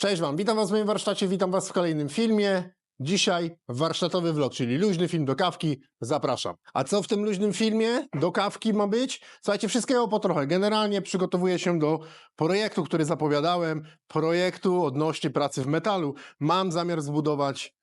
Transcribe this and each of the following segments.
Cześć Wam, witam Was w moim warsztacie, witam Was w kolejnym filmie. Dzisiaj warsztatowy vlog, czyli luźny film do kawki. Zapraszam. A co w tym luźnym filmie do kawki ma być? Słuchajcie, wszystkiego po trochę. Generalnie przygotowuję się do projektu, który zapowiadałem, projektu odnośnie pracy w metalu. Mam zamiar zbudować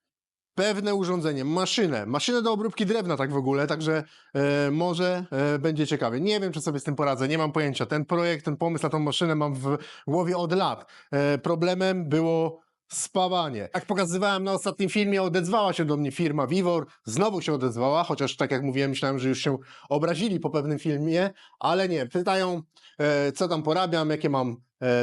pewne urządzenie, maszynę, maszynę do obróbki drewna tak w ogóle, także e, może e, będzie ciekawie. Nie wiem, czy sobie z tym poradzę, nie mam pojęcia. Ten projekt, ten pomysł na tą maszynę mam w głowie od lat. E, problemem było spawanie. Jak pokazywałem na ostatnim filmie, odezwała się do mnie firma Vivor, znowu się odezwała, chociaż tak jak mówiłem, myślałem, że już się obrazili po pewnym filmie, ale nie, pytają, e, co tam porabiam, jakie mam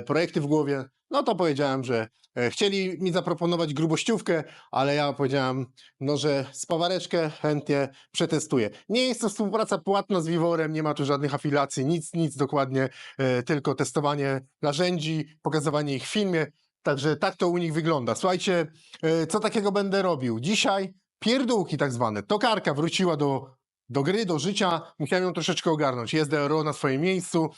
projekty w głowie, no to powiedziałem, że e, chcieli mi zaproponować grubościówkę, ale ja powiedziałem, no że spawareczkę chętnie przetestuję. Nie jest to współpraca płatna z Vivorem, nie ma tu żadnych afiliacji, nic, nic dokładnie, e, tylko testowanie narzędzi, pokazywanie ich w filmie, także tak to u nich wygląda. Słuchajcie, e, co takiego będę robił? Dzisiaj pierdółki tak zwane, tokarka wróciła do, do gry, do życia, musiałem ją troszeczkę ogarnąć, jest DRO na swoim miejscu,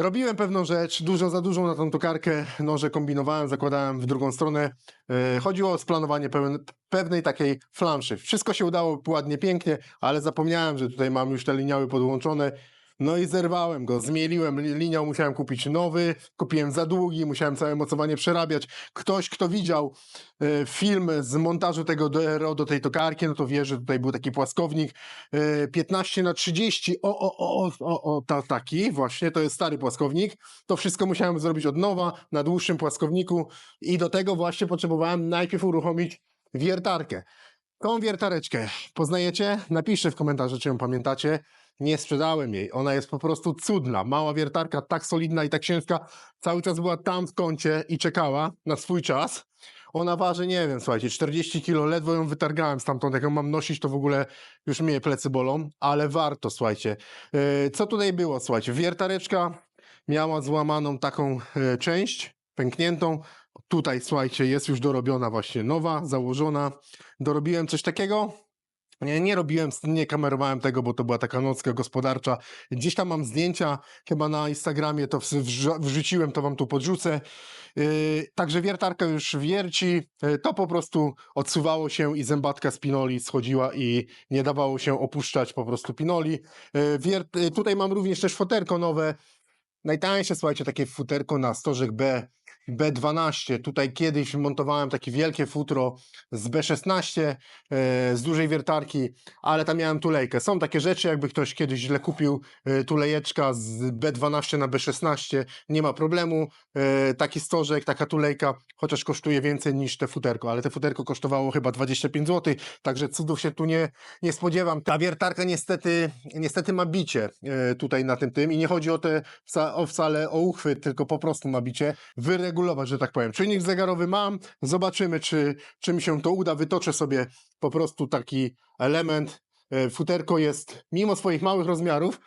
Robiłem pewną rzecz, dużo za dużą na tą tokarkę, noże kombinowałem, zakładałem w drugą stronę. E, chodziło o splanowanie pewnej takiej flanszy. Wszystko się udało ładnie, pięknie, ale zapomniałem, że tutaj mam już te liniały podłączone. No i zerwałem go, zmieliłem li- liniał, musiałem kupić nowy, kupiłem za długi, musiałem całe mocowanie przerabiać. Ktoś, kto widział e, film z montażu tego DRO do tej tokarki, no to wie, że tutaj był taki płaskownik e, 15 na 30 o, o, o, o, o, o ta, taki właśnie, to jest stary płaskownik. To wszystko musiałem zrobić od nowa na dłuższym płaskowniku i do tego właśnie potrzebowałem najpierw uruchomić wiertarkę. Tą wiertareczkę poznajecie? Napiszcie w komentarzu, czy ją pamiętacie. Nie sprzedałem jej. Ona jest po prostu cudna. Mała wiertarka, tak solidna i tak ciężka. Cały czas była tam w kącie i czekała na swój czas. Ona waży, nie wiem, słuchajcie, 40 kg. Ledwo ją wytargałem stamtąd. Jak ją mam nosić, to w ogóle już mnie plecy bolą, ale warto, słuchajcie. Yy, Co tutaj było, słuchajcie? Wiertareczka miała złamaną taką e, część, pękniętą. Tutaj, słuchajcie, jest już dorobiona właśnie nowa, założona. Dorobiłem coś takiego. Nie, nie robiłem, nie kamerowałem tego, bo to była taka nocka gospodarcza. Gdzieś tam mam zdjęcia, chyba na Instagramie to wrz- wrz- wrzuciłem, to wam tu podrzucę. Yy, także wiertarka już wierci, yy, to po prostu odsuwało się i zębatka z pinoli schodziła i nie dawało się opuszczać po prostu pinoli. Yy, yy, tutaj mam również też foterko nowe, Najtańsze, słuchajcie, takie futerko na stożek B, B12. Tutaj kiedyś montowałem takie wielkie futro z B16, e, z dużej wiertarki, ale tam miałem tulejkę. Są takie rzeczy, jakby ktoś kiedyś źle kupił e, tulejeczka z B12 na B16, nie ma problemu. E, taki stożek, taka tulejka, chociaż kosztuje więcej niż te futerko, ale te futerko kosztowało chyba 25 zł, także cudów się tu nie, nie spodziewam. Ta wiertarka niestety, niestety ma bicie e, tutaj na tym tym i nie chodzi o te o wcale o uchwyt, tylko po prostu ma bicie, wyregulować, że tak powiem. Czujnik zegarowy mam, zobaczymy, czy, czy mi się to uda. Wytoczę sobie po prostu taki element. E, Futerko jest, mimo swoich małych rozmiarów,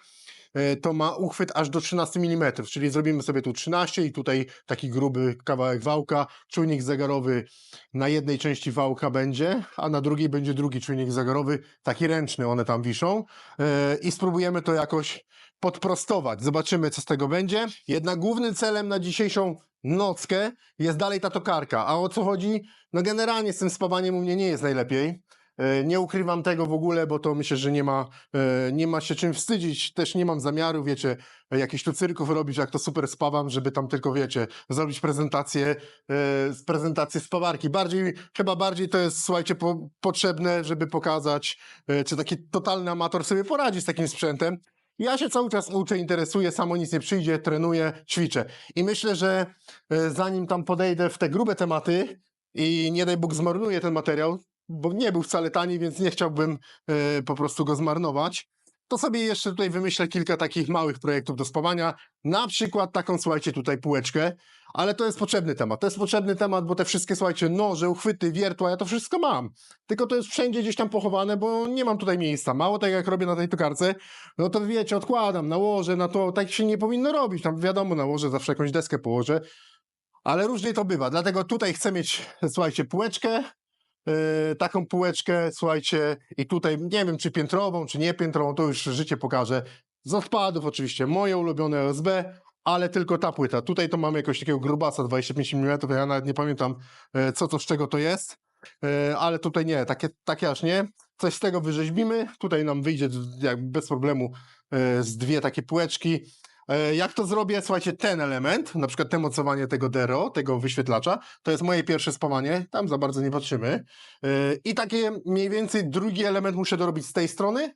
e, to ma uchwyt aż do 13 mm, czyli zrobimy sobie tu 13 i tutaj taki gruby kawałek wałka. Czujnik zegarowy na jednej części wałka będzie, a na drugiej będzie drugi czujnik zegarowy, taki ręczny, one tam wiszą e, i spróbujemy to jakoś podprostować. Zobaczymy, co z tego będzie. Jednak głównym celem na dzisiejszą nockę jest dalej ta tokarka. A o co chodzi? No generalnie z tym spawaniem u mnie nie jest najlepiej. E, Nie ukrywam tego w ogóle, bo to myślę, że nie ma, e, nie ma się czym wstydzić. Też nie mam zamiaru, wiecie, jakichś tu cyrków robić, jak to super spawam, żeby tam tylko, wiecie, zrobić prezentację, e, prezentację spawarki. Bardziej, chyba bardziej to jest, słuchajcie, po, potrzebne, żeby pokazać, czy taki totalny amator sobie poradzi z takim sprzętem. Ja się cały czas uczę, interesuję, samo nic nie przyjdzie, trenuję, ćwiczę. I myślę, że e, zanim tam podejdę w te grube tematy i nie daj Bóg zmarnuję ten materiał, bo nie był wcale tani, więc nie chciałbym e, po prostu go zmarnować, to sobie jeszcze tutaj wymyślę kilka takich małych projektów do spawania. Na przykład taką, słuchajcie, tutaj półeczkę, ale to jest potrzebny temat. To jest potrzebny temat, bo te wszystkie, słuchajcie, noże, uchwyty, wiertła, ja to wszystko mam. Tylko to jest wszędzie gdzieś tam pochowane, bo nie mam tutaj miejsca. Mało tak jak robię na tej tokarce, no to wiecie, odkładam, nałożę na to, tak się nie powinno robić. Tam wiadomo, nałożę zawsze jakąś deskę położę, ale różnie to bywa. Dlatego tutaj chcę mieć, słuchajcie, półeczkę, yy, taką półeczkę, słuchajcie, i tutaj nie wiem, czy piętrową, czy nie piętrową, to już życie pokaże. Z odpadów oczywiście, moje ulubione OSB, ale tylko ta płyta. Tutaj to mamy jakoś takiego grubasa 25 mm, ja nawet nie pamiętam e, co to, z czego to jest, e, ale tutaj nie, takie, takie aż nie. Coś z tego wyrzeźbimy, tutaj nam wyjdzie bez problemu e, z dwie takie półeczki. Jak to zrobię? Słuchajcie, ten element, na przykład te mocowanie tego dero, tego wyświetlacza, to jest moje pierwsze spawanie, tam za bardzo nie patrzymy. I takie mniej więcej drugi element muszę dorobić z tej strony.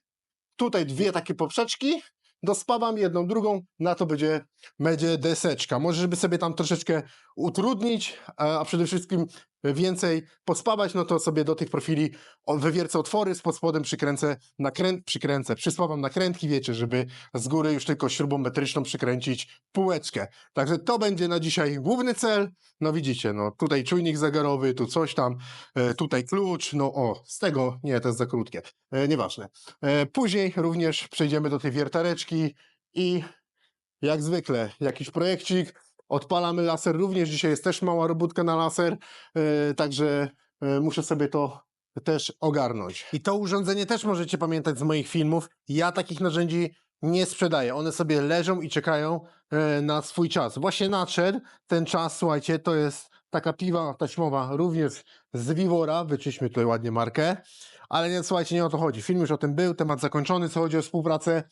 Tutaj dwie takie poprzeczki, dospawam jedną, drugą, na to będzie, będzie deseczka. Może, żeby sobie tam troszeczkę utrudnić, a przede wszystkim więcej pospawać, no to sobie do tych profili wywiercę otwory, z pod spodem przykręcę, nakręt, przykręcę, przyspawam nakrętki, wiecie, żeby z góry już tylko śrubą metryczną przykręcić półeczkę. Także to będzie na dzisiaj główny cel. No widzicie, no tutaj czujnik zegarowy, tu coś tam, e, tutaj klucz, no o, z tego, nie, to jest za krótkie, e, nieważne. E, później również przejdziemy do tej wiertareczki i jak zwykle jakiś projekcik, odpalamy laser, również dzisiaj jest też mała robótka na laser, e, także e, muszę sobie to też ogarnąć. I to urządzenie też możecie pamiętać z moich filmów. Ja takich narzędzi nie sprzedaję. One sobie leżą i czekają e, na swój czas. Właśnie nadszedł ten czas, słuchajcie, to jest taka piwa taśmowa również z Vivora, wyczyśmy tutaj ładnie markę, ale nie, słuchajcie, nie o to chodzi. Film już o tym był, temat zakończony, co chodzi o współpracę.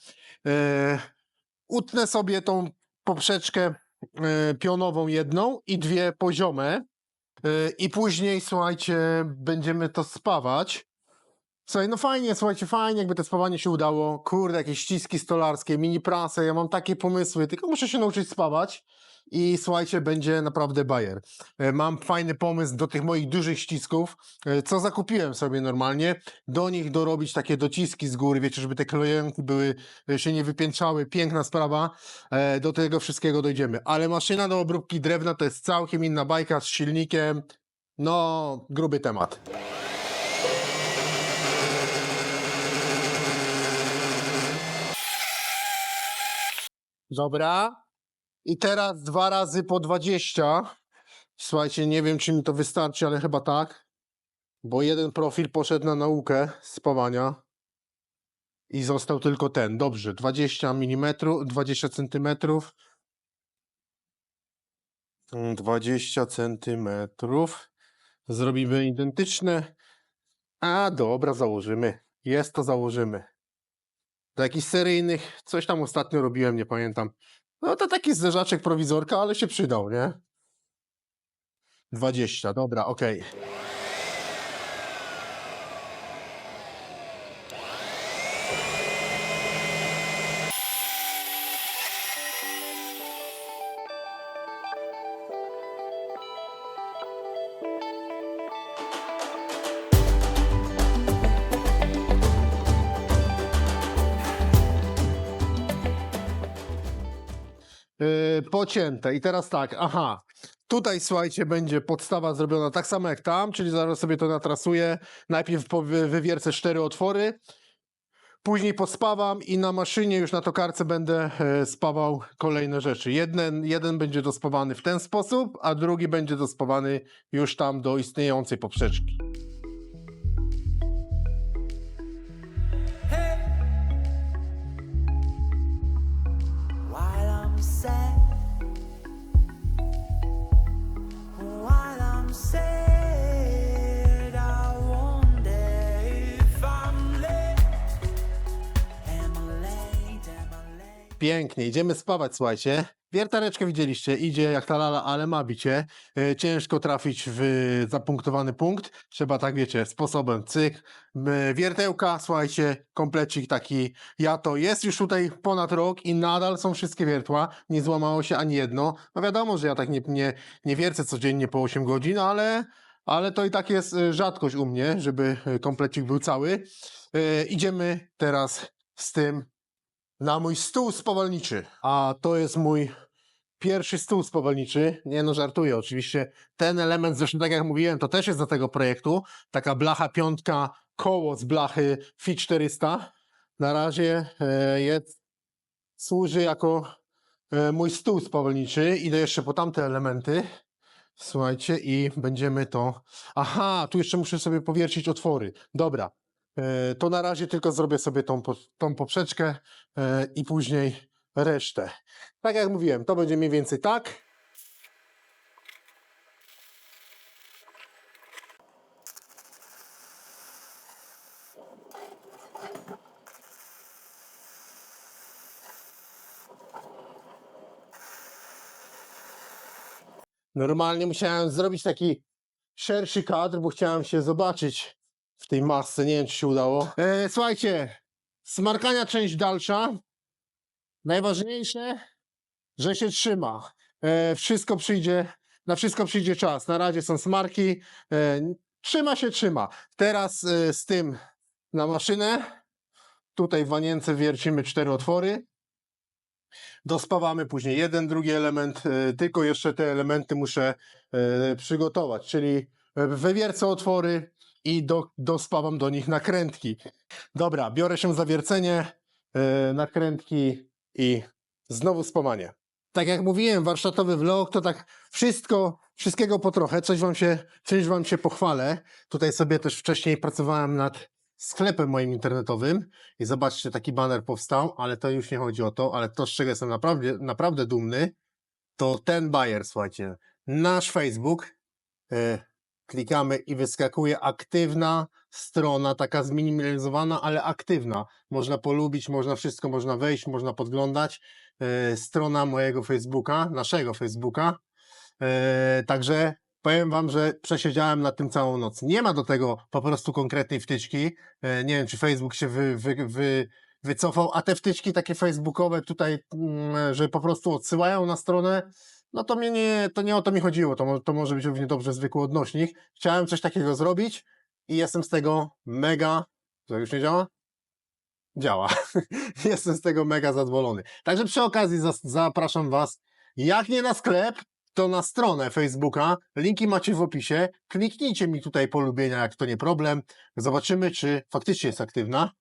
Utnę sobie tą poprzeczkę pionową jedną i dwie poziome e, i później, słuchajcie, będziemy to spawać. Słuchaj, no fajnie, słuchajcie, fajnie, jakby to spawanie się udało. Kurde, jakieś ściski stolarskie, mini prasę, ja mam takie pomysły, tylko muszę się nauczyć spawać i słuchajcie, będzie naprawdę bajer. E, Mam fajny pomysł do tych moich dużych ścisków, e, co zakupiłem sobie normalnie, do nich dorobić takie dociski z góry, wiecie, żeby te klejenki były, e, się nie wypiętrzały, piękna sprawa, do tego wszystkiego dojdziemy. Ale maszyna do obróbki drewna to jest całkiem inna bajka z silnikiem, no, gruby temat. Dobra. I teraz dwa razy po 20. Słuchajcie, nie wiem, czy mi to wystarczy, ale chyba tak. Bo jeden profil poszedł na naukę spawania. I został tylko ten. Dobrze, 20 mm, 20 centymetrów. Mm, 20 centymetrów. Zrobimy identyczne. A dobra, założymy. Jest to założymy. Do jakichś seryjnych, coś tam ostatnio robiłem, nie pamiętam. No to taki zderzaczek prowizorka, ale się przydał, nie? 20, dobra, okej. Yy, pocięte. I teraz tak, aha. Tutaj słuchajcie, będzie podstawa zrobiona tak samo jak tam, czyli zaraz sobie to natrasuję. Najpierw wywiercę cztery otwory, później pospawam i na maszynie już na tokarce będę e, spawał kolejne rzeczy. Jeden, jeden będzie dospawany w ten sposób, a drugi będzie dospawany już tam do istniejącej poprzeczki. Pięknie, idziemy spawać, słuchajcie. Wiertareczkę widzieliście, idzie jak ta lala, ale ma bicie. E, Ciężko trafić w zapunktowany punkt. Trzeba tak, wiecie, sposobem cyk. Wiertełka, słuchajcie, komplecik taki. Ja to jest już tutaj ponad rok i nadal są wszystkie wiertła. Nie złamało się ani jedno. No wiadomo, że ja tak nie, nie, nie wiercę codziennie po 8 godzin, ale, ale to i tak jest e, rzadkość u mnie, żeby e, komplecik był cały. E, Idziemy teraz z tym na mój stół spawalniczy. A to jest mój pierwszy stół spawalniczy. Nie no, żartuję oczywiście. Ten element, zresztą tak jak mówiłem, to też jest do tego projektu. Taka blacha piątka, koło z blachy FI 400. Na razie e, jest, służy jako e, mój stół spawalniczy. Idę jeszcze po tamte elementy. Słuchajcie, i będziemy to. Aha, tu jeszcze muszę sobie powiercić otwory. Dobra. E, to na razie tylko zrobię sobie tą, tą poprzeczkę e, i później resztę. Tak jak mówiłem, to będzie mniej więcej tak. Normalnie musiałem zrobić taki szerszy kadr, bo chciałem się zobaczyć w tej masce. Nie wiem, czy się udało. E, słuchajcie, smarkania część dalsza. Najważniejsze, że się trzyma. E, wszystko przyjdzie, na wszystko przyjdzie czas. Na razie są smarki. E, trzyma się, trzyma. Teraz e, z tym na maszynę. Tutaj w wanience wiercimy cztery otwory. Dospawamy później jeden, drugi element, e, tylko jeszcze te elementy muszę e, przygotować, czyli e, wywiercę otwory i do, dospawam do nich nakrętki. Dobra, biorę się za wiercenie, e, nakrętki i znowu spamanie. Tak jak mówiłem, warsztatowy vlog to tak wszystko, wszystkiego po trochę, coś wam się, czymś wam się pochwalę. Tutaj sobie też wcześniej pracowałem nad sklepem moim internetowym i zobaczcie, taki banner powstał, ale to już nie chodzi o to, ale to, z czego jestem naprawdę, naprawdę dumny, to ten bajer, słuchajcie, nasz Facebook, e, klikamy i wyskakuje aktywna strona, taka zminimalizowana, ale aktywna. Można polubić, można wszystko, można wejść, można podglądać. E, strona mojego Facebooka, naszego Facebooka. E, także powiem wam, że przesiedziałem nad tym całą noc. Nie ma do tego po prostu konkretnej wtyczki. E, nie wiem, czy Facebook się wy, wy, wy, wycofał, a te wtyczki takie facebookowe tutaj, mm, że po prostu odsyłają na stronę, no to mnie nie, to nie o to mi chodziło. To, to może być równie dobrze zwykły odnośnik. Chciałem coś takiego zrobić i jestem z tego mega. To już nie działa? Działa. jestem z tego mega zadowolony. Także przy okazji zapraszam Was, jak nie na sklep, to na stronę Facebooka. Linki macie w opisie. Kliknijcie mi tutaj polubienia, jak to nie problem. Zobaczymy, czy faktycznie jest aktywna.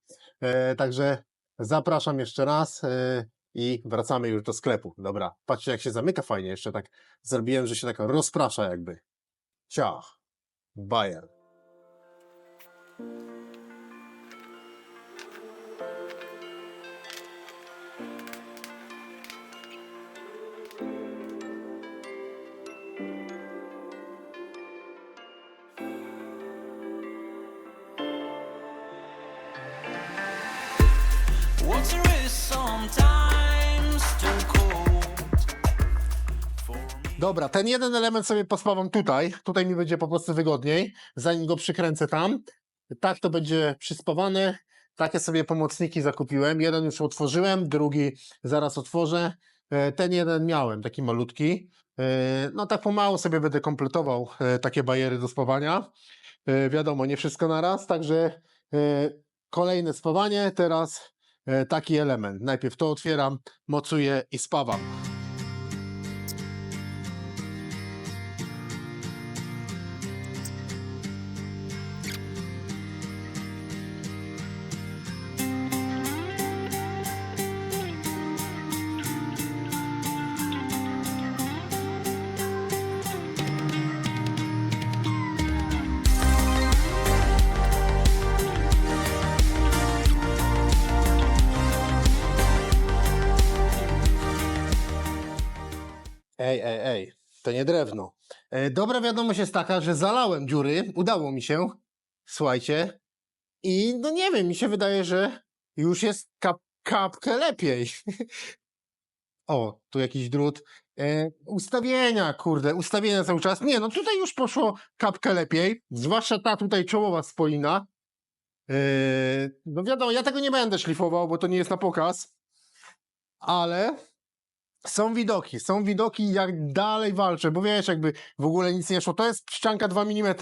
E, także zapraszam jeszcze raz e, i wracamy już do sklepu. Dobra, patrzcie jak się zamyka fajnie. Jeszcze tak zrobiłem, że się tak rozprasza jakby. Ciach. Bajer. Dobra, ten jeden element sobie pospawam tutaj. Tutaj mi będzie po prostu wygodniej, zanim go przykręcę tam. Tak to będzie przyspawane. Takie sobie pomocniki zakupiłem. Jeden już otworzyłem, drugi zaraz otworzę. E, Ten jeden miałem, taki malutki. E, No tak pomału sobie będę kompletował e, takie bajery do spawania. Wiadomo, nie wszystko na raz, także kolejne spawanie, teraz taki element. Najpierw to otwieram, mocuję i spawam. Dobra wiadomość jest taka, że zalałem dziury, udało mi się, słuchajcie, i no nie wiem, mi się wydaje, że już jest kap, kapkę lepiej. o, tu jakiś drut. E, ustawienia, kurde, ustawienia cały czas. Nie, no tutaj już poszło kapkę lepiej, zwłaszcza ta tutaj czołowa spolina. E, no wiadomo, ja tego nie będę szlifował, bo to nie jest na pokaz, ale są widoki, są widoki jak dalej walczę, bo wiesz, jakby w ogóle nic nie szło. To jest ścianka 2 mm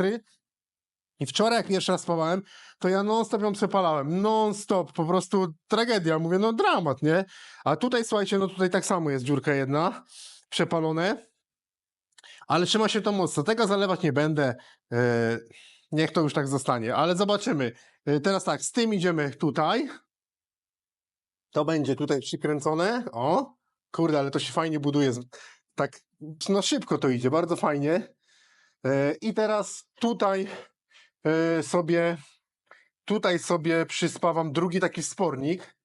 i wczoraj jak pierwszy raz spawałem, to ja non-stop ją przepalałem, non-stop, po prostu tragedia, mówię, no dramat, nie? A tutaj, słuchajcie, no tutaj tak samo jest dziurka jedna, przepalone, ale trzyma się to mocno, tego zalewać nie będę, e, niech to już tak zostanie, ale zobaczymy. E, teraz tak, z tym idziemy tutaj, to będzie tutaj przykręcone, o, Kurde, ale to się fajnie buduje. Tak na szybko to idzie, bardzo fajnie. E, I teraz tutaj e, sobie tutaj sobie przyspawam drugi taki wspornik.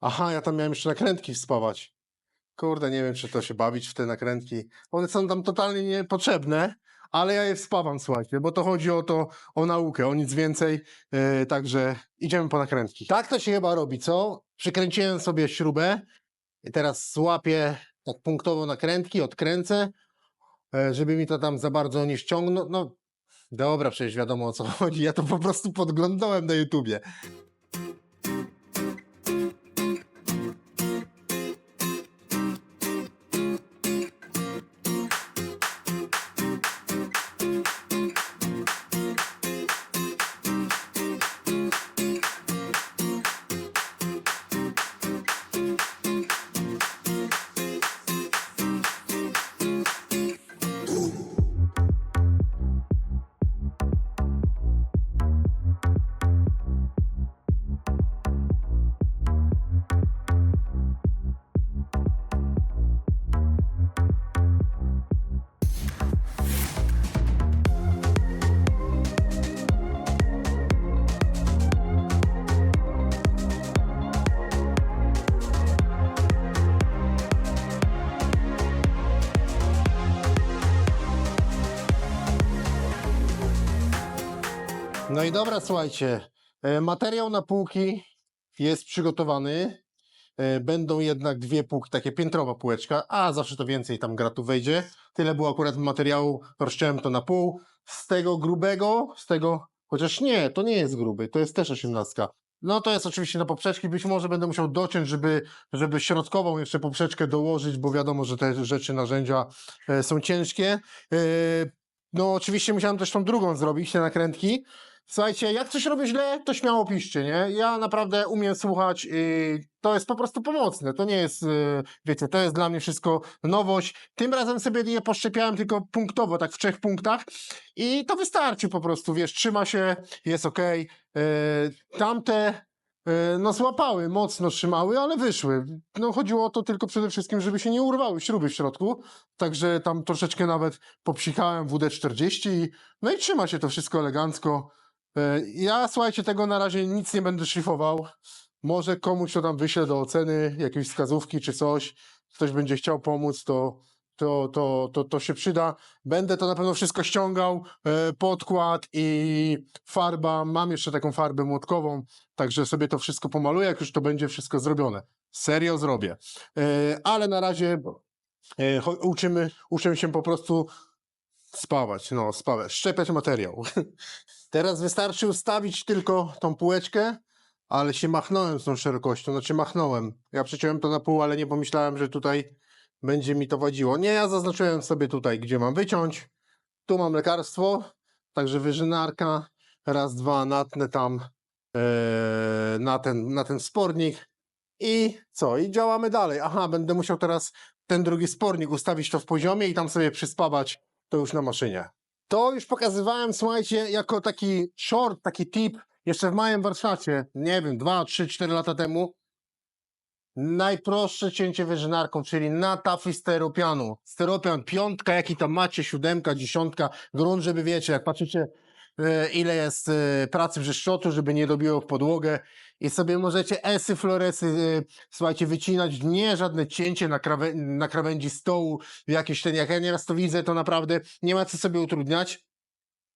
Aha, ja tam miałem jeszcze nakrętki wspawać. Kurde, nie wiem, czy to się bawić w te nakrętki. One są tam totalnie niepotrzebne, ale ja je wspawam, słuchajcie, bo to chodzi o to, o naukę, o nic więcej. Yy, także idziemy po nakrętki. Tak to się chyba robi, co? Przykręciłem sobie śrubę i teraz złapię tak punktowo nakrętki, odkręcę, e, żeby mi to tam za bardzo nie ściągnął. No, dobra, przecież wiadomo o co chodzi. Ja to po prostu podglądałem na YouTubie. I dobra, słuchajcie. e, Materiał na półki jest przygotowany. E, Będą jednak dwie półki, takie piętrowa półeczka, a zawsze to więcej tam gratu wejdzie. Tyle było akurat materiału, rozciąłem to na pół. Z tego grubego, z tego, chociaż nie, to nie jest gruby, to jest też osiemnastka. No to jest oczywiście na poprzeczki, być może będę musiał dociąć, żeby, żeby środkową jeszcze poprzeczkę dołożyć, bo wiadomo, że te rzeczy, narzędzia e, są ciężkie. No oczywiście musiałem też tą drugą zrobić, te nakrętki. Słuchajcie, jak coś robię źle, to śmiało piszcie, nie? Ja naprawdę umiem słuchać i to jest po prostu pomocne. To nie jest, yy, wiecie, to jest dla mnie wszystko nowość. Tym razem sobie je poszczepiałem tylko punktowo, tak w trzech punktach i to wystarczy po prostu, wiesz, trzyma się, jest ok. tamte, yy, no złapały, mocno trzymały, ale wyszły. No chodziło o to tylko przede wszystkim, żeby się nie urwały śruby w środku, także tam troszeczkę nawet popsikałem WD-40 i no i trzyma się to wszystko elegancko. E, Ja, słuchajcie, tego na razie nic nie będę szlifował. Może komuś to tam wyślę do oceny, jakieś wskazówki czy coś. Ktoś będzie chciał pomóc, to, to, to, to, to się przyda. Będę to na pewno wszystko ściągał. e, Podkład i farba. Mam jeszcze taką farbę młotkową, także sobie to wszystko pomaluję, jak już to będzie wszystko zrobione. Serio zrobię. E, Ale na razie uczymy, uczymy się po prostu spawać, no spawać, szczepiać materiał. Teraz wystarczy ustawić tylko tą półeczkę, ale się machnąłem z tą szerokością, znaczy machnąłem. Ja przeciąłem to na pół, ale nie pomyślałem, że tutaj będzie mi to wadziło. Nie, ja zaznaczyłem sobie tutaj, gdzie mam wyciąć. Tu mam lekarstwo, także wyżynarka. Raz, dwa, natnę tam e, na, ten, na ten spornik. I co? I działamy dalej. Aha, będę musiał teraz ten drugi spornik ustawić to w poziomie i tam sobie przyspawać to już na maszynie. To już pokazywałem, słuchajcie, jako taki short, taki tip, jeszcze w małym warsztacie, nie wiem, 2, 3, 4 lata temu. Najprostsze cięcie wyżynarką, czyli na tafli steropianu. Steropian piątka, jaki tam macie, siódemka, dziesiątka, grunt, żeby wiecie, jak patrzycie ile jest e, pracy wrzeszczotu, żeby nie dobiło w podłogę i sobie możecie esy, floresy, e, słuchajcie, wycinać, nie żadne cięcie na, krawe, na krawędzi stołu, jakieś ten, jak ja nieraz to widzę, to naprawdę nie ma co sobie utrudniać.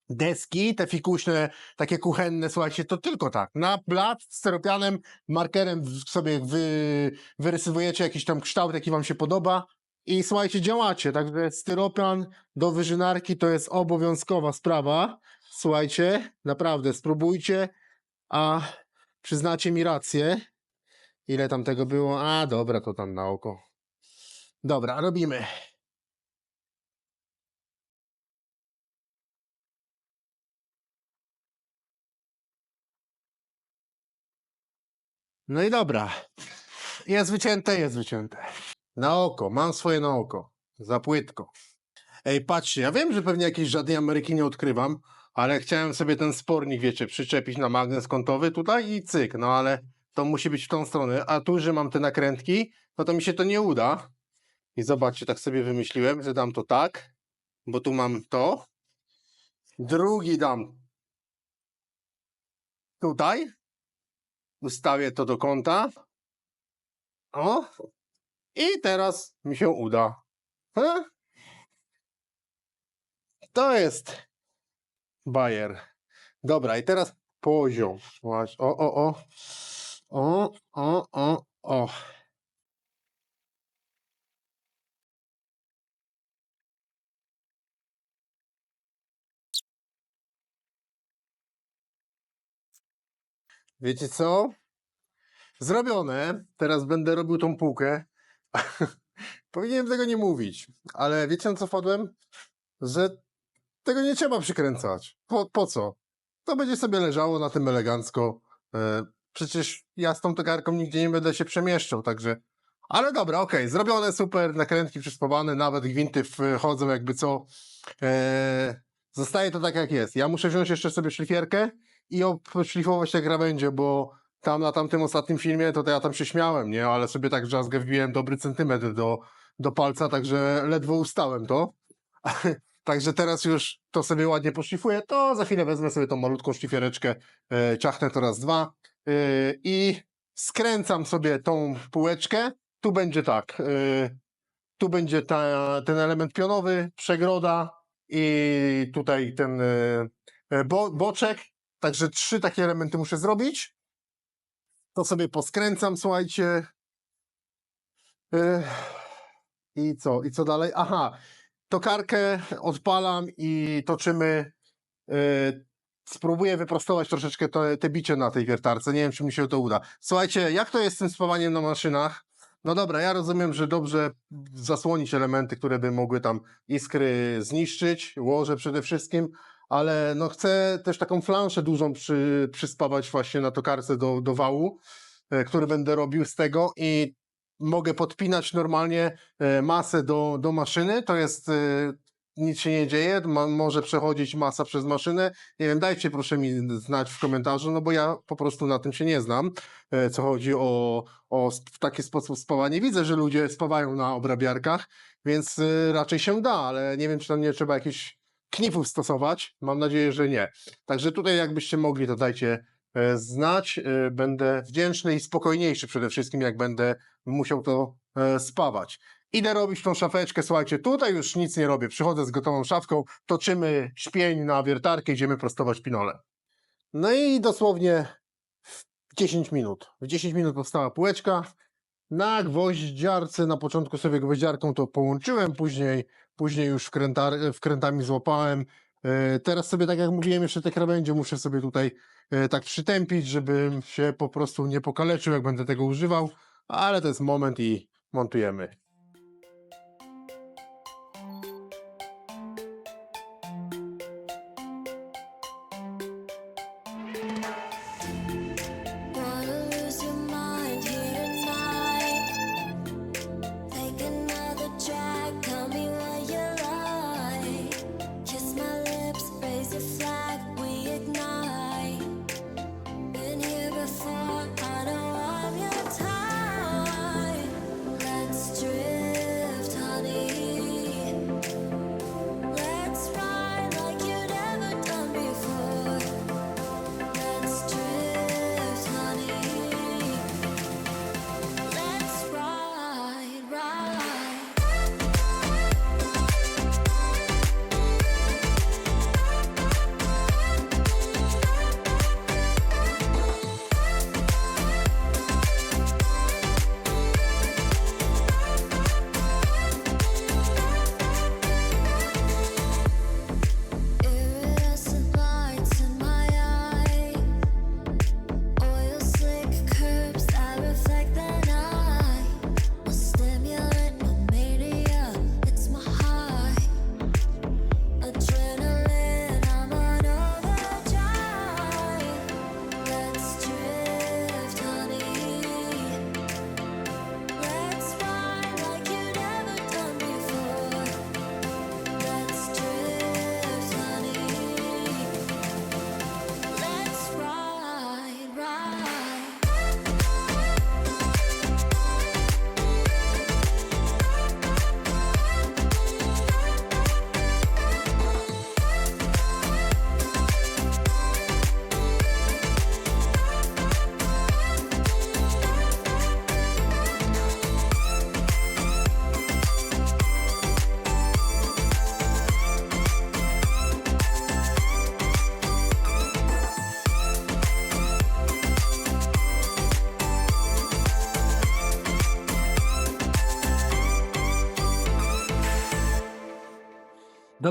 Deski, te fikuśne, takie kuchenne, słuchajcie, to tylko tak. Na blat z steropianem, markerem sobie wy, wyrysowujecie jakiś tam kształt, jaki wam się podoba i słuchajcie, działacie. Także styropian do wyżynarki to jest obowiązkowa sprawa. Słuchajcie, naprawdę, spróbujcie, a przyznacie mi rację. Ile tam tego było? A, dobra, to tam na oko. Dobra, robimy. No i dobra. Jest wycięte, jest wycięte. Na oko, mam swoje na oko. Za płytko. Ej, patrzcie, ja wiem, że pewnie jakiejś żadnej Ameryki nie odkrywam, ale chciałem sobie ten spornik, wiecie, przyczepić na magnes kątowy tutaj i cyk, no ale to musi być w tą stronę. A tu, że mam te nakrętki, no to mi się to nie uda. I zobaczcie, tak sobie wymyśliłem, że dam to tak, bo tu mam to. Drugi dam tutaj. Ustawię to do kąta. O, I teraz mi się uda. Ha? To jest Bayer. Dobra, i teraz poziom. Właśnie. O, o, o. O, o, o, o. Wiecie co? Zrobione. Teraz będę robił tą półkę. Powinienem tego nie mówić, ale wiecie na co wpadłem? Że tego nie trzeba przykręcać. Po, po co? To będzie sobie leżało na tym elegancko. E, przecież ja z tą tokarką nigdzie nie będę się przemieszczał, także... Ale dobra, okej, zrobione, super, nakrętki przyspawane, nawet gwinty wchodzą jakby co. E, zostaje to tak jak jest. Ja muszę wziąć jeszcze sobie szlifierkę i obszlifować te krawędzie, bo tam na tamtym ostatnim filmie to, to ja tam się śmiałem, nie? Ale sobie tak drzazgę wbiłem dobry centymetr do, do palca, także ledwo ustałem to. Także teraz już to sobie ładnie poszlifuję, to za chwilę wezmę sobie tą malutką szlifiereczkę, e, ciachnę to raz, dwa e, i skręcam sobie tą półeczkę. Tu będzie tak, e, tu będzie ta, ten element pionowy, przegroda i tutaj ten e, bo, boczek. Także trzy takie elementy muszę zrobić. To sobie poskręcam, słuchajcie. E, I co? I co dalej? Aha, tokarkę odpalam i toczymy. Yy, spróbuję wyprostować troszeczkę te, te bicie na tej wiertarce. Nie wiem, czy mi się to uda. Słuchajcie, jak to jest z tym spawaniem na maszynach? No dobra, ja rozumiem, że dobrze zasłonić elementy, które by mogły tam iskry zniszczyć, łoże przede wszystkim, ale no chcę też taką flanszę dużą przy, przyspawać właśnie na tokarce do, do wału, e, który będę robił z tego i mogę podpinać normalnie e, masę do, do maszyny, to jest e, nic się nie dzieje, ma, może przechodzić masa przez maszynę. Nie wiem, dajcie proszę mi znać w komentarzu, no bo ja po prostu na tym się nie znam, e, co chodzi o, o w taki sposób spawanie. Widzę, że ludzie spawają na obrabiarkach, więc raczej się da, ale nie wiem, czy tam nie trzeba jakichś knifów stosować. Mam nadzieję, że nie. Także tutaj jakbyście mogli, to dajcie znać. E, Będę wdzięczny i spokojniejszy przede wszystkim, jak będę musiał to e, spawać. Idę robić tą szafeczkę, słuchajcie, tutaj już nic nie robię, przychodzę z gotową szafką, toczymy śpień na wiertarkę, idziemy prostować pinole. No i dosłownie w 10 minut. W 10 minut powstała półeczka. Na gwoździarce, na początku sobie gwoździarką to połączyłem, później, później już wkrętar, wkrętami złapałem. E, Teraz sobie, tak jak mówiłem, jeszcze te krawędzie muszę sobie tutaj e, tak przytępić, żebym się po prostu nie pokaleczył, jak będę tego używał, ale to jest moment i montujemy.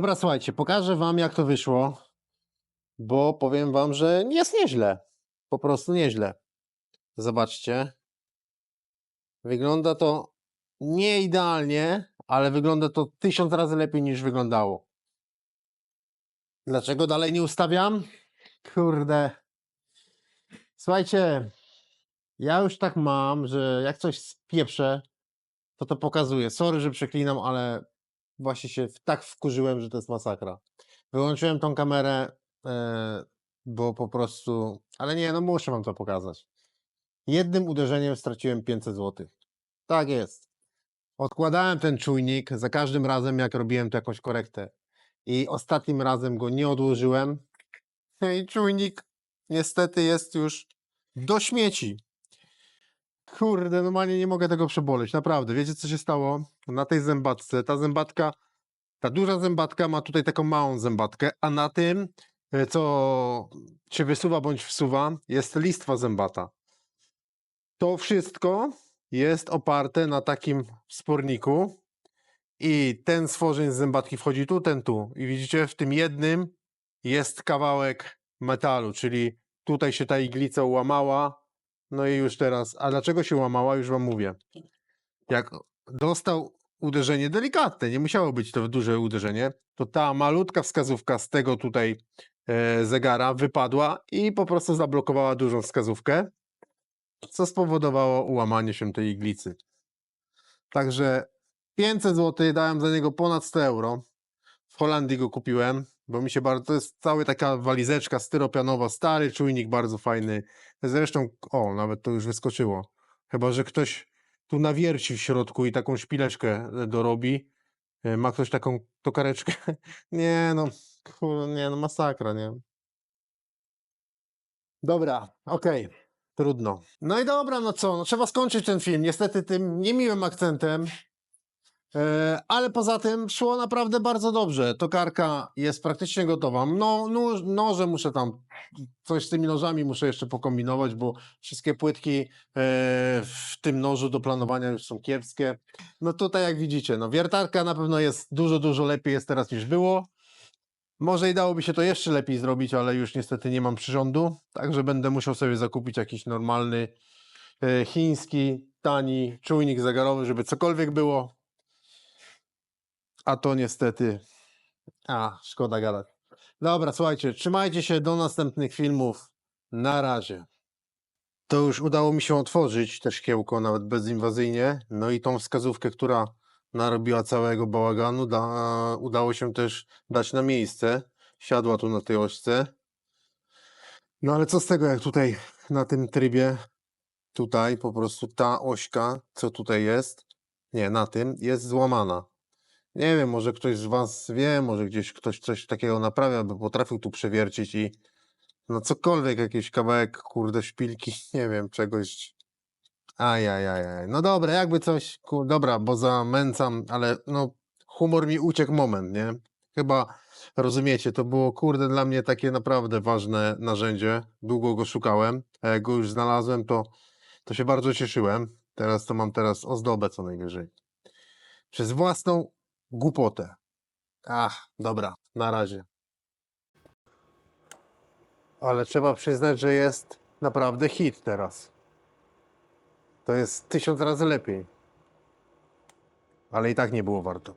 Dobra, słuchajcie, pokażę wam jak to wyszło, bo powiem wam, że jest nieźle. Po prostu nieźle. Zobaczcie. Wygląda to nie idealnie, ale wygląda to tysiąc razy lepiej niż wyglądało. Dlaczego dalej nie ustawiam? Kurde. Słuchajcie, ja już tak mam, że jak coś spieprzę, to to pokazuję. Sorry, że przeklinam, ale właśnie się tak wkurzyłem, że to jest masakra. Wyłączyłem tą kamerę, e, bo po prostu. Ale nie, no muszę wam to pokazać. Jednym uderzeniem straciłem 500 zł. Tak jest. Odkładałem ten czujnik za każdym razem, jak robiłem tu jakąś korektę. I ostatnim razem go nie odłożyłem. No I czujnik niestety jest już do śmieci. Kurde, normalnie nie mogę tego przeboleć, naprawdę. Wiecie, co się stało? Na tej zębatce, ta zębatka, ta duża zębatka ma tutaj taką małą zębatkę, a na tym, e, co się wysuwa bądź wsuwa, jest listwa zębata. To wszystko jest oparte na takim wsporniku i ten stworzeń z zębatki wchodzi tu, ten tu. I widzicie, w tym jednym jest kawałek metalu, czyli tutaj się ta iglica ułamała, no i już teraz, a dlaczego się łamała, już wam mówię. Jak dostał uderzenie delikatne, nie musiało być to duże uderzenie, to ta malutka wskazówka z tego tutaj e, zegara wypadła i po prostu zablokowała dużą wskazówkę, co spowodowało ułamanie się tej iglicy. Także 500 zł, dałem za niego ponad 100 euro. W Holandii go kupiłem, bo mi się bardzo, to jest cała taka walizeczka styropianowa, stary czujnik, bardzo fajny. Zresztą, o, nawet to już wyskoczyło. Chyba, że ktoś tu nawierci w środku i taką szpileczkę e, dorobi. E, Ma ktoś taką tokareczkę? Nie no, nie no, masakra, nie? Dobra, okej, trudno. No i dobra, no co, no trzeba skończyć ten film, niestety tym niemiłym akcentem. E, ale poza tym szło naprawdę bardzo dobrze. Tokarka jest praktycznie gotowa. No, no, noże muszę tam, coś z tymi nożami muszę jeszcze pokombinować, bo wszystkie płytki e, w tym nożu do planowania już są kiepskie. No tutaj jak widzicie, no wiertarka na pewno jest dużo, dużo lepiej jest teraz niż było. Może i dałoby się to jeszcze lepiej zrobić, ale już niestety nie mam przyrządu, także będę musiał sobie zakupić jakiś normalny e, chiński, tani czujnik zegarowy, żeby cokolwiek było. A to niestety. A, szkoda gadać. Dobra, słuchajcie, trzymajcie się do następnych filmów. Na razie. To już udało mi się otworzyć te szkiełko, nawet bezinwazyjnie. No i tą wskazówkę, która narobiła całego bałaganu, da, udało się też dać na miejsce. Siadła tu na tej ośce. No ale co z tego, jak tutaj na tym trybie, tutaj po prostu ta ośka, co tutaj jest, nie, na tym, jest złamana. Nie wiem, może ktoś z Was wie, może gdzieś ktoś coś takiego naprawia, by potrafił tu przewiercić i no cokolwiek, jakiś kawałek, kurde, szpilki, nie wiem, czegoś. Ajajajaj. No dobra, jakby coś, ku, dobra, bo zamęcam, ale no humor mi uciekł moment, nie? Chyba rozumiecie, to było, kurde, dla mnie takie naprawdę ważne narzędzie. Długo go szukałem, a jak go już znalazłem, to, to się bardzo cieszyłem. Teraz to mam teraz ozdobę co najwyżej. Przez własną głupotę. Ach, dobra, na razie. Ale trzeba przyznać, że jest naprawdę hit teraz. To jest tysiąc razy lepiej. Ale i tak nie było warto.